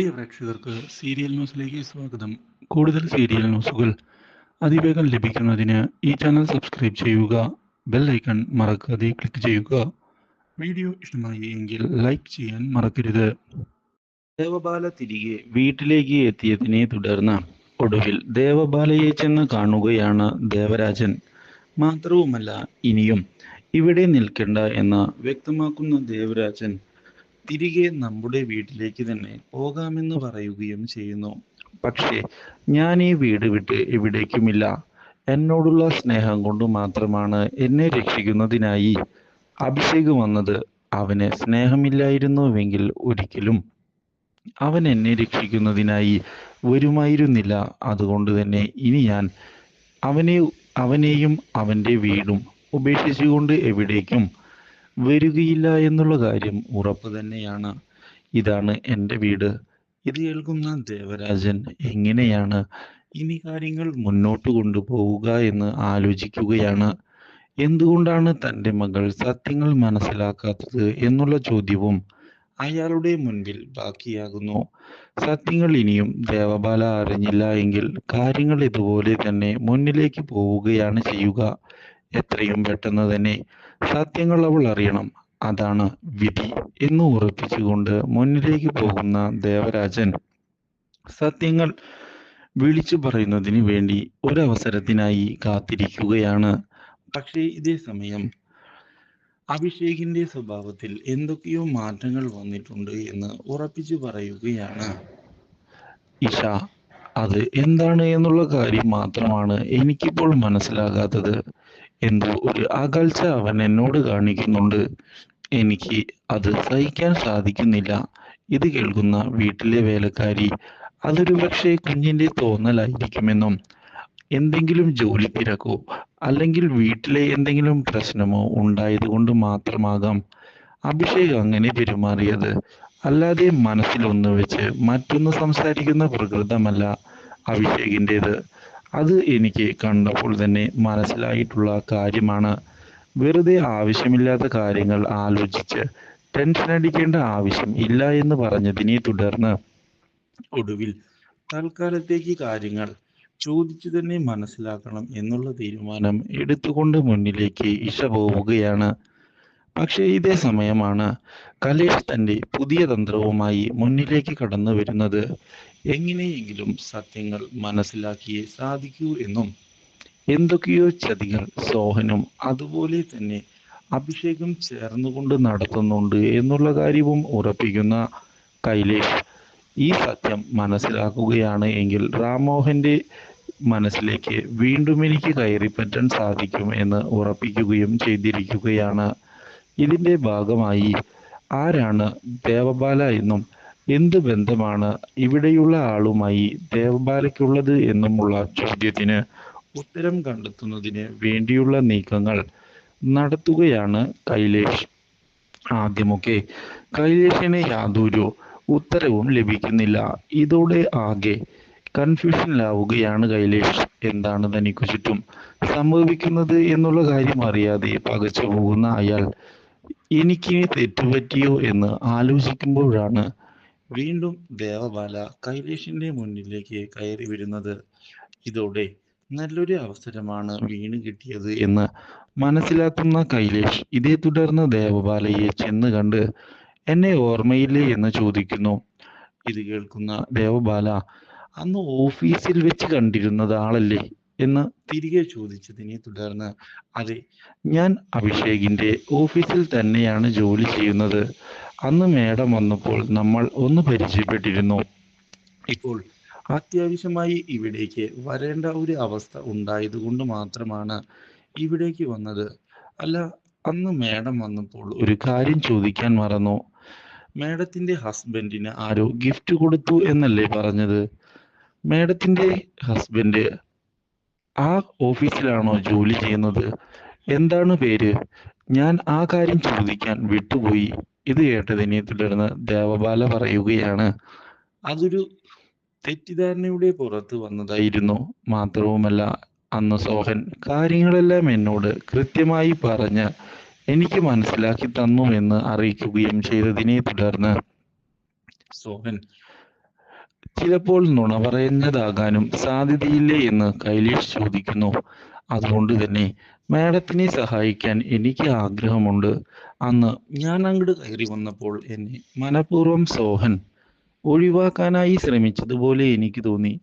പ്രിയ പ്രേക്ഷകർക്ക് സീരിയൽ ന്യൂസിലേക്ക് സ്വാഗതം. കൂടുതൽ സീരിയൽ ന്യൂസുകൾ അതിവേഗം ലഭിക്കുന്നതിന് ഈ ചാനൽ സബ്സ്ക്രൈബ് ചെയ്യുക ബെൽ ഐക്കൺ മറക്കാതെ ക്ലിക്ക് ചെയ്യുക. വീഡിയോ ഇഷ്ടമായി എങ്കിൽ ലൈക്ക് ചെയ്യാൻ മറക്കരുത്. ദേവബാല തിരികെ വീട്ടിലേക്ക് എത്തിയതിനെ തുടർന്ന് ഒടുവിൽ ദേവബാലയെ ചെന്ന് കാണുകയാണ് ദേവരാജൻ. മാത്രവുമല്ല ഇനിയും ഇവിടെ നിൽക്കണ്ട എന്ന് വ്യക്തമാക്കുന്ന ദേവരാജൻ തിരികെ നമ്മുടെ വീട്ടിലേക്ക് തന്നെ പോകാമെന്ന് പറയുകയും ചെയ്യുന്നു. പക്ഷേ ഞാൻ ഈ വീട് വിട്ട് എവിടേക്കുമില്ല. എന്നോടുള്ള സ്നേഹം കൊണ്ട് മാത്രമാണ് എന്നെ രക്ഷിക്കുന്നതിനായി അഭിഷേക് വന്നത്. അവന് സ്നേഹമില്ലായിരുന്നുവെങ്കിൽ ഒരിക്കലും അവൻ എന്നെ രക്ഷിക്കുന്നതിനായി വരുമായിരുന്നില്ല. അതുകൊണ്ട് തന്നെ ഇനി ഞാൻ അവനെ അവനെയും അവന്റെ വീടും ഉപേക്ഷിച്ചുകൊണ്ട് എവിടേക്കും വരികയില്ല എന്നുള്ള കാര്യം ഉറപ്പ് തന്നെയാണ്. ഇതാണ് എന്റെ വീട്. ഇത് കേൾക്കുന്ന ദേവരാജൻ എങ്ങനെയാണ് ഇനി കാര്യങ്ങൾ മുന്നോട്ട് കൊണ്ടുപോവുക എന്ന് ആലോചിക്കുകയാണ്. എന്തുകൊണ്ടാണ് തന്റെ മകൾ സത്യങ്ങൾ മനസ്സിലാക്കാത്തത് എന്നുള്ള ചോദ്യവും അയാളുടെ മുൻപിൽ ബാക്കിയാകുന്നു. സത്യങ്ങൾ ഇനിയും ദേവബാല അറിഞ്ഞില്ല എങ്കിൽ കാര്യങ്ങൾ ഇതുപോലെ തന്നെ മുന്നിലേക്ക് പോവുകയാണ് ചെയ്യുക. എത്രയും പെട്ടെന്ന് തന്നെ സത്യങ്ങൾ അവൾ അറിയണം. അതാണ് വിധി എന്ന് ഉറപ്പിച്ചുകൊണ്ട് മുന്നിലേക്ക് പോകുന്ന ദേവരാജൻ സത്യങ്ങൾ വിളിച്ചു പറയുന്നതിന് വേണ്ടി ഒരവസരത്തിനായി കാത്തിരിക്കുകയാണ്. പക്ഷേ ഇതേ സമയം അഭിഷേകിന്റെ സ്വഭാവത്തിൽ എന്തൊക്കെയോ മാറ്റങ്ങൾ വന്നിട്ടുണ്ട് എന്ന് ഉറപ്പിച്ചു പറയുകയാണ്. ഇഷ അത് എന്താണ് എന്നുള്ള കാര്യം മാത്രമാണ് എനിക്കിപ്പോൾ മനസ്സിലാകാത്തത്. എന്തോ ഒരു അകൽച്ച അവൻ എന്നോട് കാണിക്കുന്നുണ്ട്. എനിക്ക് അത് സഹിക്കാൻ സാധിക്കുന്നില്ല. ഇത് കേൾക്കുന്ന വീട്ടിലെ വേലക്കാരി അതൊരു പക്ഷേ കുഞ്ഞിന്റെ തോന്നലായിരിക്കുമെന്നും എന്തെങ്കിലും ജോലി തിരക്കോ അല്ലെങ്കിൽ വീട്ടിലെ എന്തെങ്കിലും പ്രശ്നമോ ഉണ്ടായത് കൊണ്ട് മാത്രമാകാം അഭിഷേക് അങ്ങനെ പെരുമാറിയത്. അല്ലാതെ മനസ്സിലൊന്ന് വെച്ച് മറ്റൊന്ന് സംസാരിക്കുന്ന പ്രകൃതമല്ല അഭിഷേകിന്റെത്. അത് എനിക്ക് കണ്ടപ്പോൾ തന്നെ മനസ്സിലായിട്ടുള്ള കാര്യമാണ്. വെറുതെ ആവശ്യമില്ലാത്ത കാര്യങ്ങൾ ആലോചിച്ച് ടെൻഷൻ അടിക്കേണ്ട ആവശ്യം ഇല്ല എന്ന് പറഞ്ഞതിനെ തുടർന്ന് ഒടുവിൽ തൽക്കാലത്തേക്ക് കാര്യങ്ങൾ ചോദിച്ചു തന്നെ മനസ്സിലാക്കണം എന്നുള്ള തീരുമാനം എടുത്തുകൊണ്ട് മുന്നിലേക്ക് ഇഷ പോവുകയാണ്. പക്ഷേ ഇതേ സമയമാണ് കലേഷ് തന്റെ പുതിയ തന്ത്രവുമായി മുന്നിലേക്ക് കടന്നു വരുന്നത്. എങ്ങനെയെങ്കിലും സത്യങ്ങൾ മനസ്സിലാക്കിയേ സാധിക്കൂ എന്നും എന്തൊക്കെയോ ചതികൾ സോഹനും അതുപോലെ തന്നെ അഭിഷേകം ചേർന്നുകൊണ്ട് നടത്തുന്നുണ്ട് എന്നുള്ള കാര്യവും ഉറപ്പിക്കുന്ന കൈലേഷ് ഈ സത്യം മനസ്സിലാക്കുകയാണ് എങ്കിൽ റാംമോഹന്റെ മനസ്സിലേക്ക് വീണ്ടും എനിക്ക് കയറിപ്പറ്റാൻ സാധിക്കും എന്ന് ഉറപ്പിക്കുകയും ചെയ്തിരിക്കുകയാണ്. ഇതിന്റെ ഭാഗമായി ആരാണ് ദേവബാല എന്നും എന്ത് ബന്ധമാണ് ഇവിടെയുള്ള ആളുമായി ദേവബാലയ്ക്കുള്ളത് എന്നുമുള്ള ചോദ്യത്തിന് ഉത്തരം കണ്ടെത്തുന്നതിന് വേണ്ടിയുള്ള നീക്കങ്ങൾ നടത്തുകയാണ് കൈലേഷ്. ആദ്യമൊക്കെ കൈലേഷിന് യാതൊരു ഉത്തരവും ലഭിക്കുന്നില്ല. ഇതോടെ ആകെ കൺഫ്യൂഷനിലാവുകയാണ് കൈലേഷ്. എന്താണ് തനിക്കു ചുറ്റും സംഭവിക്കുന്നത് എന്നുള്ള കാര്യം അറിയാതെ പകച്ചു പോകുന്ന അയാൾ എനിക്ക് തെറ്റുപറ്റിയോ എന്ന് ആലോചിക്കുമ്പോഴാണ് വീണ്ടും ദേവബാല കൈലേഷിന്റെ മുന്നിലേക്ക് കയറി വരുന്നത് ഇതോടെ നല്ലൊരു അവസരമാണ് വീണ് കിട്ടിയത് എന്ന് മനസ്സിലാക്കുന്ന കൈലേഷ് ഇതേ തുടർന്ന് ദേവബാലയെ ചെന്ന് കണ്ട് എന്നെ ഓർമ്മയില്ലേ? എന്ന് ചോദിക്കുന്നു. ഇത് കേൾക്കുന്ന ദേവബാല അന്ന് ഓഫീസിൽ വെച്ച് കണ്ടിരുന്നത് ആളല്ലേ? എന്ന് തിരികെ ചോദിച്ചതിനെ തുടർന്ന് അതെ ഞാൻ അഭിഷേകിന്റെ ഓഫീസിൽ തന്നെയാണ് ജോലി ചെയ്യുന്നത്. അന്ന് മേഡം വന്നപ്പോൾ നമ്മൾ ഒന്ന് പരിചയപ്പെട്ടിരുന്നു. ഇപ്പോൾ അത്യാവശ്യമായി ഇവിടേക്ക് വരേണ്ട ഒരു അവസ്ഥ ഉണ്ടായത് കൊണ്ട് മാത്രമാണ് ഇവിടേക്ക് വന്നത്. അല്ല അന്ന് മേഡം വന്നപ്പോൾ ഒരു കാര്യം ചോദിക്കാൻ മറന്നു. മേഡത്തിന്റെ ഹസ്ബൻഡിന് ആരോ ഗിഫ്റ്റ് കൊടുത്തു എന്നല്ലേ പറഞ്ഞത്? മേഡത്തിന്റെ ഹസ്ബൻഡ് ആ ഓഫീസിലാണോ ജോലി ചെയ്യുന്നത്? എന്താണ് പേര്? ഞാൻ ആ കാര്യം ചോദിക്കാൻ വിട്ടുപോയി. ഇത് കേട്ടതിനെ തുടർന്ന് ദേവബാല പറയുകയാണ്. അതൊരു തെറ്റിദ്ധാരണയുടെ പുറത്ത് വന്നതായിരുന്നു. മാത്രവുമല്ല അന്ന് സോഹൻ കാര്യങ്ങളെല്ലാം എന്നോട് കൃത്യമായി പറഞ്ഞ് എനിക്ക് മനസ്സിലാക്കി തന്നു എന്ന് അറിയിക്കുകയും ചെയ്തതിനെ തുടർന്ന് സോഹൻ ചിലപ്പോൾ നുണ പറയുന്നതാകാനും സാധ്യതയില്ലേ എന്ന് കൈലേഷ് ചോദിക്കുന്നു. അതുകൊണ്ട് തന്നെ മാഡത്തിനെ സഹായിക്കാൻ എനിക്ക് ആഗ്രഹമുണ്ട്. അന്ന് ഞാൻ അങ്ങോട്ട് കയറി വന്നപ്പോൾ എന്നെ മനഃപൂർവം സോഹൻ ഒഴിവാക്കാനായി ശ്രമിച്ചതുപോലെ എനിക്ക് തോന്നി.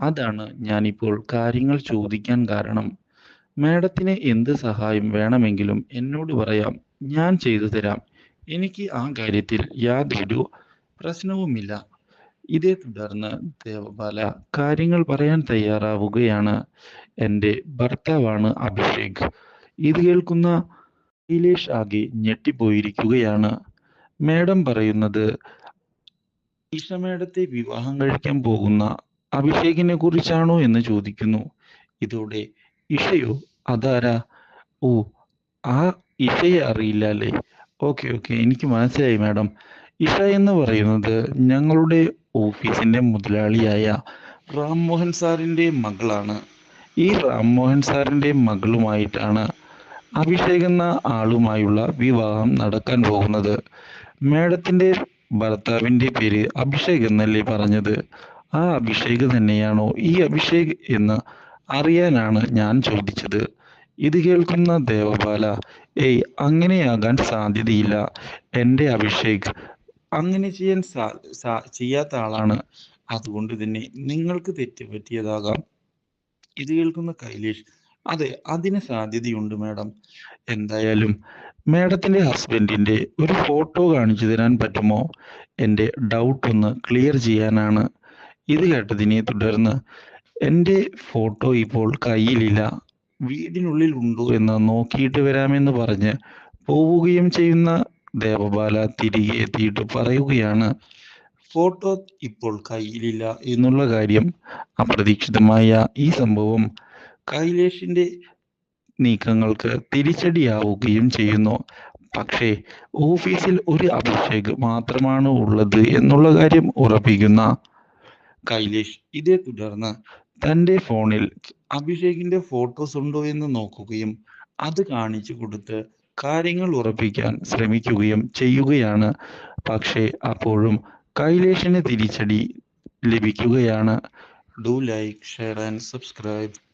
അതാണ് ഞാനിപ്പോൾ കാര്യങ്ങൾ ചോദിക്കാൻ കാരണം. മാഡത്തിന് എന്ത് സഹായം വേണമെങ്കിലും എന്നോട് പറയാം. ഞാൻ ചെയ്തു തരാം. എനിക്ക് ആ കാര്യത്തിൽ യാതൊരു പ്രശ്നവുമില്ല. ഇതേ തുടർന്ന് ദേവബാല കാര്യങ്ങൾ പറയാൻ തയ്യാറാവുകയാണ് എന്റെ ഭർത്താവാണ് അഭിഷേക്. ഇത് കേൾക്കുന്ന കൈലേഷ് ആകെ ഞെട്ടിപ്പോയിരിക്കുകയാണ്. മാഡം പറയുന്നത് ഈശ മേഡത്തെ വിവാഹം കഴിക്കാൻ പോകുന്ന അഭിഷേകിനെ കുറിച്ചാണോ എന്ന് ചോദിക്കുന്നു. ഇതോടെ ഇഷയോ അതാരാ? ഓ ആ ഇഷയെ അറിയില്ല അല്ലേ? ഓക്കെ ഓക്കെ എനിക്ക് മനസ്സിലായി മാഡം. ഇഷ എന്ന് പറയുന്നത് ഞങ്ങളുടെ ഓഫീസിന്റെ മുതലാളിയായ റാം മോഹൻ സാറിന്റെ മകളാണ്. ഈ റാം മോഹൻ സാറിന്റെ മകളുമായിട്ടാണ് അഭിഷേക് എന്ന ആളുമായുള്ള വിവാഹം നടക്കാൻ പോകുന്നത്. മേഡത്തിന്റെ ഭർത്താവിന്റെ പേര് അഭിഷേക് എന്നല്ലേ പറഞ്ഞത്? ആ അഭിഷേക് തന്നെയാണോ ഈ അഭിഷേക് എന്ന് അറിയാനാണ് ഞാൻ ചോദിച്ചത്. ഇത് കേൾക്കുന്ന ദേവപാല ഏയ് അങ്ങനെയാകാൻ സാധ്യതയില്ല. എന്റെ അഭിഷേക് അങ്ങനെ ചെയ്യാൻ സാ സാ- ചെയ്യാത്ത ആളാണ്. അതുകൊണ്ട് തന്നെ നിങ്ങൾക്ക് തെറ്റ് പറ്റിയതാകാം ഇത് കേൾക്കുന്ന കൈലേഷ് അതെ അതിന് സാധ്യതയുണ്ട് മാഡം. എന്തായാലും മാഡത്തിന്റെ ഹസ്ബൻഡിന്റെ ഒരു ഫോട്ടോ കാണിച്ചു തരാൻ പറ്റുമോ? എന്റെ ഡൗട്ട് ഒന്ന് ക്ലിയർ ചെയ്യാനാണ്. ഇത് കേട്ടതിനെ തുടർന്ന് എന്റെ ഫോട്ടോ ഇപ്പോൾ കയ്യിലില്ല. വീടിനുള്ളിൽ ഉണ്ടോ എന്ന് നോക്കിയിട്ട് വരാമെന്ന് പറഞ്ഞ് പോവുകയും ചെയ്യുന്ന ദേവബാല തിരികെ എത്തിയിട്ട് പറയുകയാണ് ഫോട്ടോ ഇപ്പോൾ കയ്യിലില്ല എന്നുള്ള കാര്യം അപ്രതീക്ഷിതമായ ഈ സംഭവം കൈലേഷിന്റെ നീക്കങ്ങൾക്ക് തിരിച്ചടിയാവുകയും ചെയ്യുന്നു. പക്ഷേ ഓഫീസിൽ ഒരു അഭിഷേക് മാത്രമാണ് ഉള്ളത് എന്നുള്ള കാര്യം ഉറപ്പിക്കുന്ന കൈലേഷ് ഇതേ തുടർന്ന് തന്റെ ഫോണിൽ അഭിഷേകിന്റെ ഫോട്ടോസ് ഉണ്ടോ എന്ന് നോക്കുകയും അത് കാണിച്ചു കൊടുത്ത് കാര്യങ്ങൾ ഉറപ്പിക്കാൻ ശ്രമിക്കുകയും ചെയ്യുകയാണ്. പക്ഷേ അപ്പോഴും കൈലേഷിന് തിരിച്ചടി ലഭിക്കുകയാണ്. Do like share and subscribe